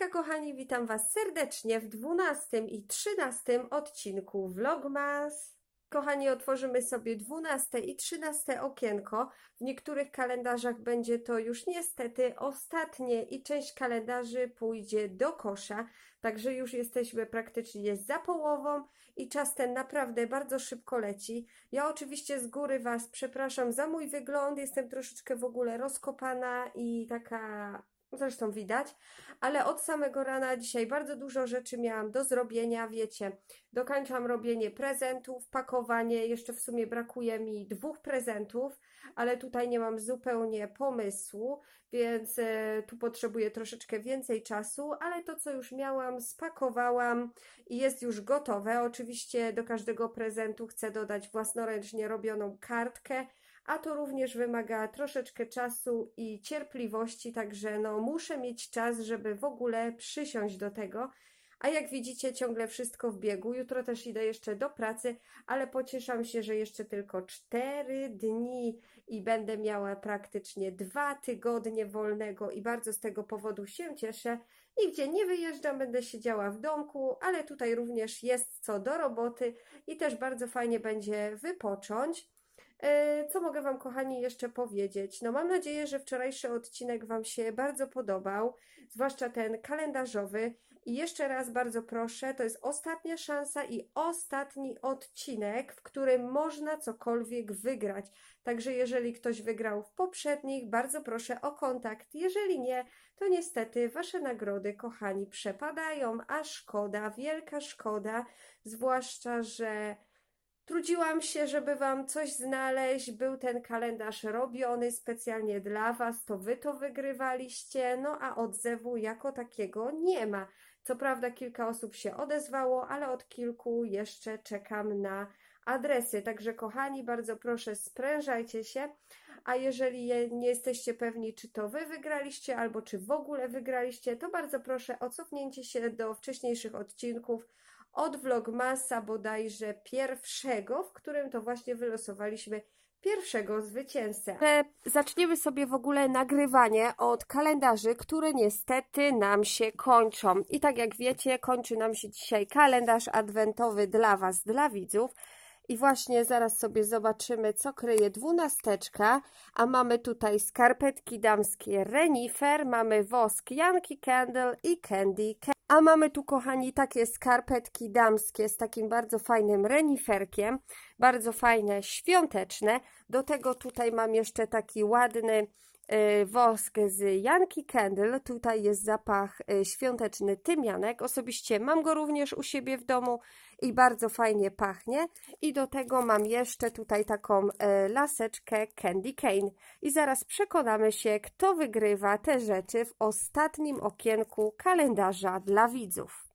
Hejka kochani, witam Was serdecznie w 12 i 13 odcinku Vlogmas. Kochani, otworzymy sobie 12 i 13 okienko. W niektórych kalendarzach będzie to już niestety ostatnie i część kalendarzy pójdzie do kosza, także już jesteśmy praktycznie za połową i czas ten naprawdę bardzo szybko leci. Ja oczywiście z góry Was przepraszam za mój wygląd, jestem troszeczkę w ogóle rozkopana i taka zresztą widać, ale od samego rana dzisiaj bardzo dużo rzeczy miałam do zrobienia, wiecie, dokończam robienie prezentów, pakowanie, jeszcze w sumie brakuje mi dwóch prezentów, ale tutaj nie mam zupełnie pomysłu, więc e, tu potrzebuję troszeczkę więcej czasu, ale to co już miałam spakowałam i jest już gotowe. Oczywiście do każdego prezentu chcę dodać własnoręcznie robioną kartkę, a to również wymaga troszeczkę czasu i cierpliwości, także no muszę mieć czas, żeby w ogóle przysiąść do tego. A jak widzicie, ciągle wszystko w biegu. Jutro też idę jeszcze do pracy, ale pocieszam się, że jeszcze tylko cztery dni i będę miała praktycznie dwa tygodnie wolnego i bardzo z tego powodu się cieszę. Nigdzie nie wyjeżdżam, będę siedziała w domku, ale tutaj również jest co do roboty i też bardzo fajnie będzie wypocząć. E, co mogę Wam, kochani, jeszcze powiedzieć? No, mam nadzieję, że wczorajszy odcinek Wam się bardzo podobał, zwłaszcza ten kalendarzowy. I jeszcze raz bardzo proszę, to jest ostatnia szansa i ostatni odcinek, w którym można cokolwiek wygrać. Także jeżeli ktoś wygrał w poprzednich, bardzo proszę o kontakt. Jeżeli nie, to niestety Wasze nagrody, kochani, przepadają, a szkoda, wielka szkoda, zwłaszcza, że Trudziłam się, żeby Wam coś znaleźć. Był ten kalendarz robiony specjalnie dla Was, to Wy to wygrywaliście, no a odzewu jako takiego nie ma. Co prawda kilka osób się odezwało, ale od kilku jeszcze czekam na adresy. Także kochani, bardzo proszę, sprężajcie się. A jeżeli nie jesteście pewni, czy to Wy wygraliście, albo czy w ogóle wygraliście, to bardzo proszę o cofnięcie się do wcześniejszych odcinków od Vlogmasa bodajże pierwszego, w którym to właśnie wylosowaliśmy pierwszego zwycięzcę. Ale zaczniemy sobie w ogóle nagrywanie od kalendarzy, które niestety nam się kończą. I tak jak wiecie, kończy nam się dzisiaj kalendarz adwentowy dla Was, dla widzów. I właśnie zaraz sobie zobaczymy, co kryje dwunasteczka. A mamy tutaj skarpetki damskie Renifer, mamy wosk Yankee Candle i Candy Candle. A mamy tu, kochani, takie skarpetki damskie z takim bardzo fajnym reniferkiem, bardzo fajne, świąteczne. Do tego tutaj mam jeszcze taki ładny wosk z Yankee Candle. Tutaj jest zapach y, świąteczny tymianek. Osobiście mam go również u siebie w domu i bardzo fajnie pachnie. I do tego mam jeszcze tutaj taką e, laseczkę Candy Cane. I zaraz przekonamy się, kto wygrywa te rzeczy w ostatnim okienku kalendarza dla widzów.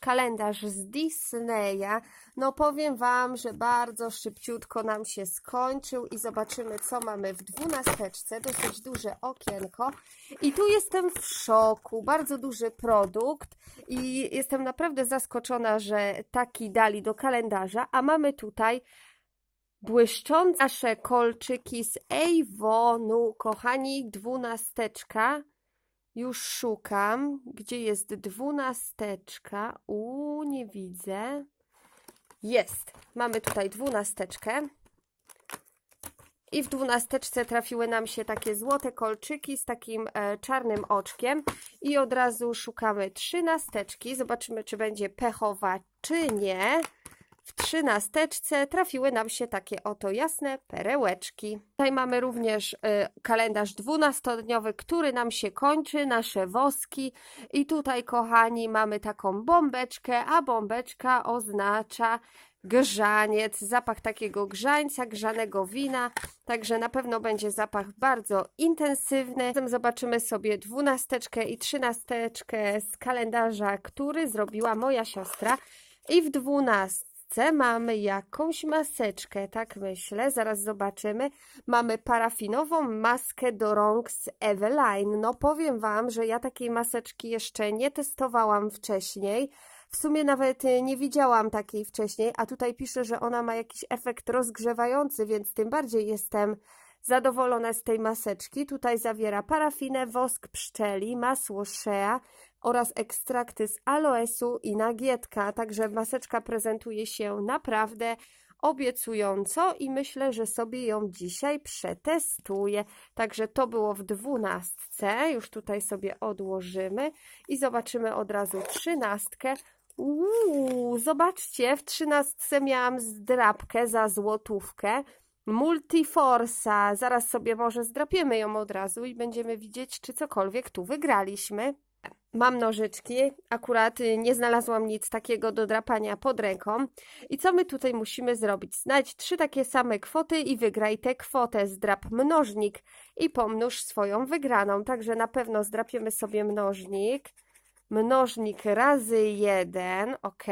Kalendarz z Disneya, no powiem Wam, że bardzo szybciutko nam się skończył i zobaczymy, co mamy w dwunasteczce. Dosyć duże okienko. I tu jestem w szoku. Bardzo duży produkt i jestem naprawdę zaskoczona, że taki dali do kalendarza, a mamy tutaj błyszczące kolczyki z Avonu, kochani, dwunasteczka. Już szukam, gdzie jest dwunasteczka. U, nie widzę. Jest. Mamy tutaj dwunasteczkę. I w dwunasteczce trafiły nam się takie złote kolczyki z takim e, czarnym oczkiem. I od razu szukamy trzynasteczki. Zobaczymy, czy będzie pechowa, czy nie. W trzynasteczce trafiły nam się takie oto jasne perełeczki. Tutaj mamy również y, kalendarz dwunastodniowy, który nam się kończy, nasze woski. I tutaj, kochani, mamy taką bombeczkę, a bombeczka oznacza grzaniec, zapach takiego grzańca, grzanego wina, także na pewno będzie zapach bardzo intensywny. Zatem zobaczymy sobie dwunasteczkę i trzynasteczkę z kalendarza, który zrobiła moja siostra. I w dwunastce mamy jakąś maseczkę, tak myślę, zaraz zobaczymy. Mamy parafinową maskę do rąk z Eveline. No powiem Wam, że ja takiej maseczki jeszcze nie testowałam wcześniej. W sumie nawet nie widziałam takiej wcześniej, a tutaj pisze, że ona ma jakiś efekt rozgrzewający, więc tym bardziej jestem zadowolone z tej maseczki. Tutaj zawiera parafinę, wosk pszczeli, masło shea oraz ekstrakty z aloesu i nagietka. Także maseczka prezentuje się naprawdę obiecująco i myślę, że sobie ją dzisiaj przetestuję. Także to było w dwunastce, już tutaj sobie odłożymy i zobaczymy od razu trzynastkę. Uuu, zobaczcie, w trzynastce miałam zdrapkę za złotówkę. Multiforsa, zaraz sobie może zdrapiemy ją od razu i będziemy widzieć, czy cokolwiek tu wygraliśmy. Mam nożyczki, akurat y, nie znalazłam nic takiego do drapania pod ręką. I co my tutaj musimy zrobić? Znajdź trzy takie same kwoty i wygraj tę kwotę. Zdrap mnożnik i pomnóż swoją wygraną. Także na pewno zdrapiemy sobie mnożnik. Mnożnik razy jeden, ok.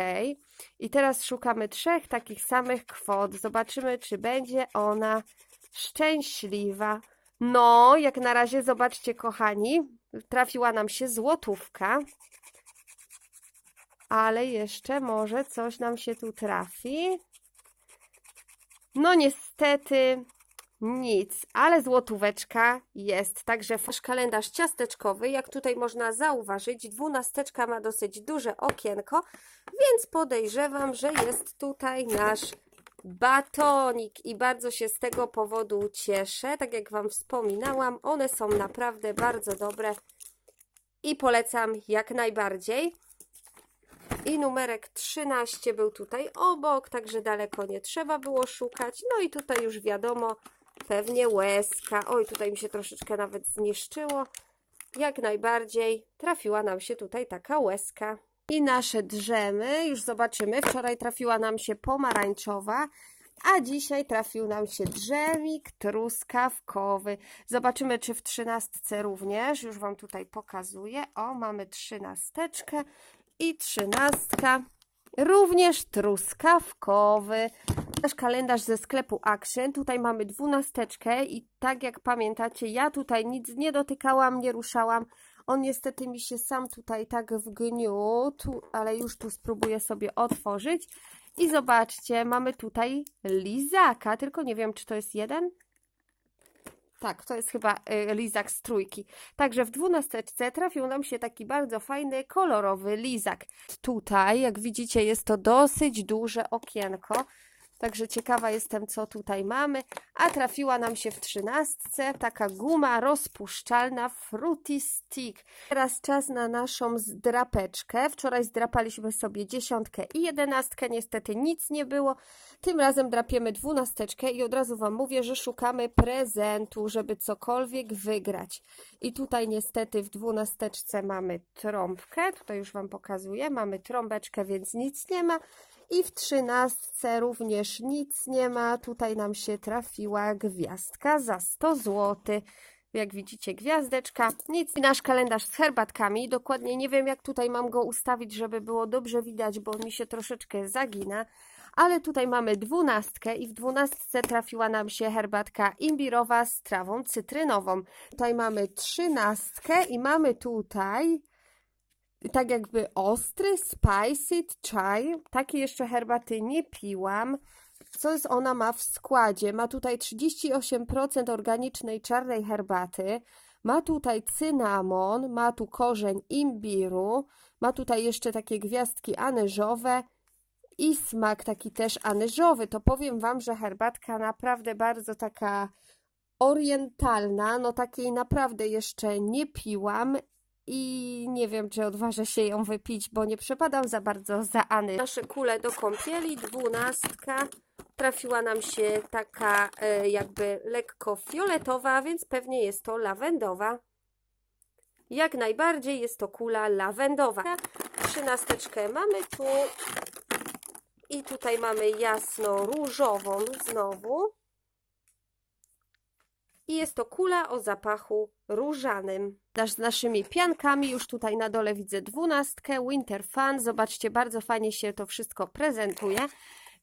I teraz szukamy trzech takich samych kwot. Zobaczymy, czy będzie ona szczęśliwa. No, jak na razie, zobaczcie, kochani, trafiła nam się złotówka, ale jeszcze może coś nam się tu trafi. No niestety nic, ale złotóweczka jest. Także nasz kalendarz ciasteczkowy, jak tutaj można zauważyć, dwunasteczka ma dosyć duże okienko, więc podejrzewam, że jest tutaj nasz batonik i bardzo się z tego powodu cieszę. Tak jak Wam wspominałam, one są naprawdę bardzo dobre i polecam jak najbardziej. I numerek 13 był tutaj obok, także daleko nie trzeba było szukać. No i tutaj już wiadomo, pewnie łezka. Oj, tutaj mi się troszeczkę nawet zniszczyło. Jak najbardziej trafiła nam się tutaj taka łezka. I nasze drzemy, już zobaczymy. Wczoraj trafiła nam się pomarańczowa, a dzisiaj trafił nam się drzemik truskawkowy. Zobaczymy, czy w trzynastce również. Już Wam tutaj pokazuję. O, mamy trzynasteczkę i trzynastka. Również truskawkowy. Nasz kalendarz ze sklepu Action. Tutaj mamy dwunasteczkę i tak jak pamiętacie, ja tutaj nic nie dotykałam, nie ruszałam. On niestety mi się sam tutaj tak wgniótł, ale już tu spróbuję sobie otworzyć. I zobaczcie, mamy tutaj lizaka, tylko nie wiem, czy to jest jeden? Tak, to jest chyba y, lizak z trójki. Także w dwunasteczce trafił nam się taki bardzo fajny, kolorowy lizak. Tutaj, jak widzicie, jest to dosyć duże okienko. Także ciekawa jestem, co tutaj mamy. A trafiła nam się w trzynastce taka guma rozpuszczalna Fruity Stick. Teraz czas na naszą zdrapeczkę. Wczoraj zdrapaliśmy sobie dziesiątkę i jedenastkę. Niestety nic nie było. Tym razem drapiemy dwunasteczkę i od razu Wam mówię, że szukamy prezentu, żeby cokolwiek wygrać. I tutaj niestety w dwunasteczce mamy trąbkę. Tutaj już Wam pokazuję. Mamy trąbeczkę, więc nic nie ma. I w trzynastce również nic nie ma. Tutaj nam się trafiła gwiazdka za 100 zł. Jak widzicie, gwiazdeczka. Nic. I nasz kalendarz z herbatkami. Dokładnie nie wiem, jak tutaj mam go ustawić, żeby było dobrze widać, bo mi się troszeczkę zagina. Ale tutaj mamy dwunastkę i w dwunastce trafiła nam się herbatka imbirowa z trawą cytrynową. Tutaj mamy trzynastkę i mamy tutaj tak jakby ostry, spicy chai. Takiej jeszcze herbaty nie piłam. Co jest ona ma w składzie? Ma tutaj 38% organicznej czarnej herbaty. Ma tutaj cynamon, ma tu korzeń imbiru, ma tutaj jeszcze takie gwiazdki anyżowe i smak taki też anyżowy. To powiem Wam, że herbatka naprawdę bardzo taka orientalna, no takiej naprawdę jeszcze nie piłam i nie wiem, czy odważę się ją wypić, bo nie przepadam za bardzo za Any. Nasze kule do kąpieli, dwunastka. Trafiła nam się taka e, jakby lekko fioletowa, więc pewnie jest to lawendowa. Jak najbardziej jest to kula lawendowa. Trzynasteczkę mamy tu. I tutaj mamy jasno różową znowu. I jest to kula o zapachu różanym. Z naszymi piankami, już tutaj na dole widzę dwunastkę, Winter Fun. Zobaczcie, bardzo fajnie się to wszystko prezentuje.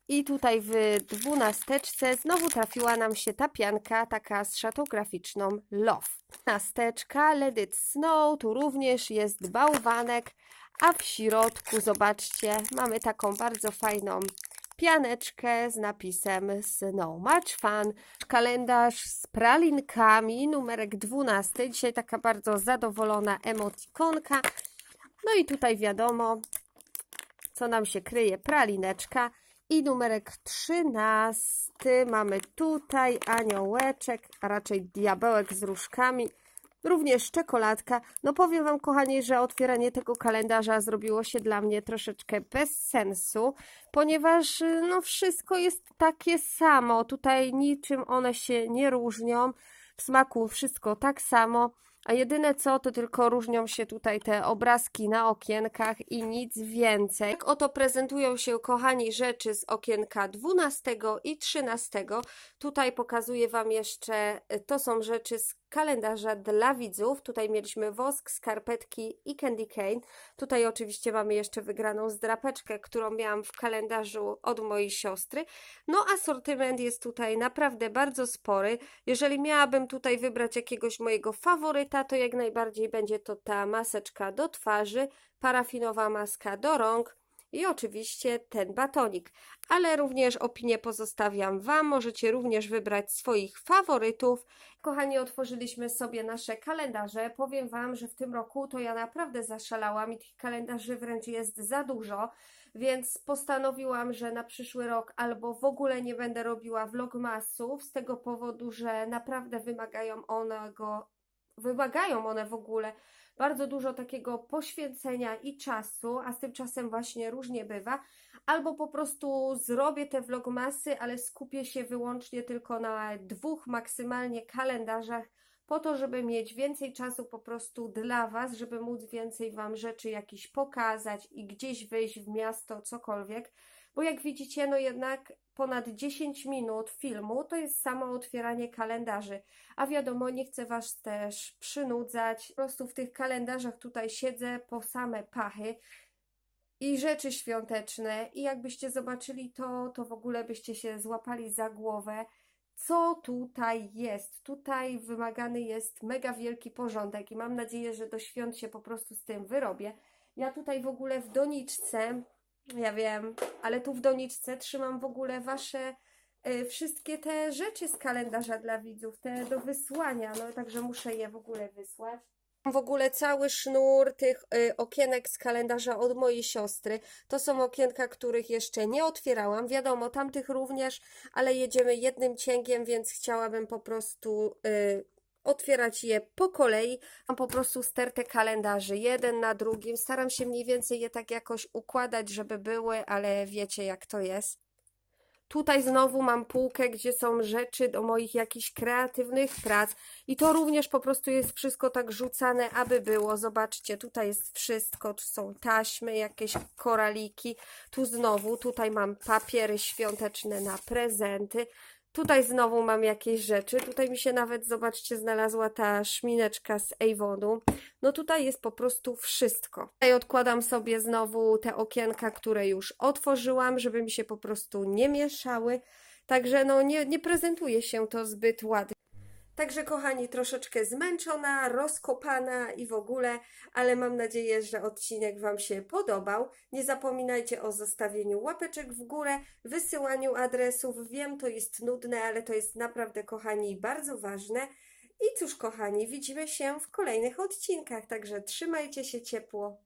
I tutaj w dwunasteczce znowu trafiła nam się ta pianka, taka z szatą graficzną Love. Nasteczka, Let It Snow, tu również jest bałwanek, a w środku, zobaczcie, mamy taką bardzo fajną pianeczkę z napisem No Much Fun, kalendarz z pralinkami, numerek 12. Dzisiaj taka bardzo zadowolona emotikonka. No i tutaj wiadomo, co nam się kryje, pralineczka. I numerek 13 mamy tutaj aniołeczek, a raczej diabełek z różkami. Również czekoladka. No powiem Wam, kochani, że otwieranie tego kalendarza zrobiło się dla mnie troszeczkę bez sensu, ponieważ no wszystko jest takie samo. Tutaj niczym one się nie różnią. W smaku wszystko tak samo. A jedyne co, to tylko różnią się tutaj te obrazki na okienkach i nic więcej. Tak oto prezentują się, kochani, rzeczy z okienka 12 i 13. Tutaj pokazuję Wam jeszcze, to są rzeczy z kalendarza dla widzów. Tutaj mieliśmy wosk, skarpetki i candy cane. Tutaj oczywiście mamy jeszcze wygraną zdrapeczkę, którą miałam w kalendarzu od mojej siostry. No asortyment jest tutaj naprawdę bardzo spory. Jeżeli miałabym tutaj wybrać jakiegoś mojego faworyta, to jak najbardziej będzie to ta maseczka do twarzy, parafinowa maska do rąk, i oczywiście ten batonik. Ale również opinię pozostawiam Wam. Możecie również wybrać swoich faworytów. Kochani, otworzyliśmy sobie nasze kalendarze. Powiem Wam, że w tym roku to ja naprawdę zaszalałam i tych kalendarzy wręcz jest za dużo, więc postanowiłam, że na przyszły rok albo w ogóle nie będę robiła vlogmasów z tego powodu, że naprawdę wymagają one go, wymagają one w ogóle bardzo dużo takiego poświęcenia i czasu, a z tym czasem właśnie różnie bywa, albo po prostu zrobię te vlogmasy, ale skupię się wyłącznie tylko na dwóch maksymalnie kalendarzach, po to, żeby mieć więcej czasu po prostu dla Was, żeby móc więcej Wam rzeczy jakichś pokazać i gdzieś wyjść w miasto, cokolwiek. Bo jak widzicie, no jednak ponad 10 minut filmu to jest samo otwieranie kalendarzy. A wiadomo, nie chcę Was też przynudzać. Po prostu w tych kalendarzach tutaj siedzę po same pachy i rzeczy świąteczne. I jakbyście zobaczyli to, to w ogóle byście się złapali za głowę. Co tutaj jest? Tutaj wymagany jest mega wielki porządek i mam nadzieję, że do świąt się po prostu z tym wyrobię. Ja tutaj w ogóle w doniczce ja wiem, ale tu w doniczce trzymam w ogóle wasze y, wszystkie te rzeczy z kalendarza dla widzów, te do wysłania, no także muszę je w ogóle wysłać. W ogóle cały sznur tych y, okienek z kalendarza od mojej siostry. To są okienka, których jeszcze nie otwierałam. Wiadomo, tamtych również, ale jedziemy jednym cięgiem, więc chciałabym po prostu y, otwierać je po kolei. Mam po prostu stertę kalendarzy, jeden na drugim. Staram się mniej więcej je tak jakoś układać, żeby były, ale wiecie jak to jest. Tutaj znowu mam półkę, gdzie są rzeczy do moich jakichś kreatywnych prac i to również po prostu jest wszystko tak rzucane, aby było. Zobaczcie, tutaj jest wszystko, tu są taśmy, jakieś koraliki, tu znowu, tutaj mam papiery świąteczne na prezenty, Tutaj znowu mam jakieś rzeczy. Tutaj mi się nawet, zobaczcie, znalazła ta szmineczka z Avonu. No tutaj jest po prostu wszystko. Tutaj odkładam sobie znowu te okienka, które już otworzyłam, żeby mi się po prostu nie mieszały. Także no nie, nie prezentuje się to zbyt ładnie. Także kochani, troszeczkę zmęczona, rozkopana i w ogóle, ale mam nadzieję, że odcinek Wam się podobał. Nie zapominajcie o zostawieniu łapeczek w górę, wysyłaniu adresów. Wiem, to jest nudne, ale to jest naprawdę, kochani, bardzo ważne. I cóż, kochani, widzimy się w kolejnych odcinkach, także trzymajcie się ciepło.